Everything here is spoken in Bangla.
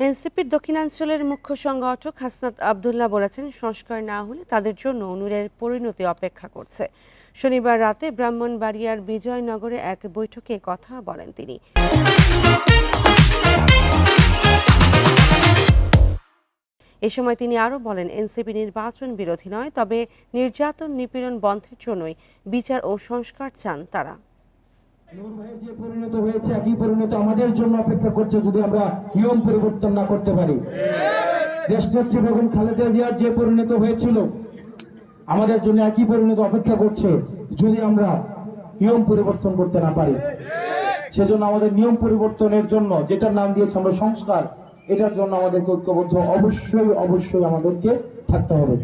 এনসিপির দক্ষিণাঞ্চলের মুখ্য সংগঠক হাসনাত আবদুল্লাহ বলেছেন, সংস্কার না হলে তাদের জন্য অনুরের পরিণতি অপেক্ষা করছে। শনিবার রাতে ব্রাহ্মণবাড়িয়ার বিজয়নগরে এক বৈঠকে কথা বলেন তিনি। এ সময় তিনি আরও বলেন, এনসিপি নির্বাচন বিরোধী নয়, তবে নির্যাতন নিপীড়ন বন্ধের জন্যই বিচার ও সংস্কার চান তারা। যে পরিণত হয়েছে, একই পরিণত আমাদের জন্য অপেক্ষা করছে যদি আমরা নিয়ম পরিবর্তন না করতে পারি। দেশনেত্রী বেগম খালেদা জিয়ার যে পরিণত হয়েছিল, আমাদের জন্য একই পরিণত অপেক্ষা করছে যদি আমরা নিয়ম পরিবর্তন করতে না পারি। সেজন্য আমাদের নিয়ম পরিবর্তনের জন্য যেটার নাম দিয়েছে আমরা সংস্কার, এটার জন্য আমাদেরকে ঐক্যবদ্ধ অবশ্যই অবশ্যই আমাদেরকে থাকতে হবে।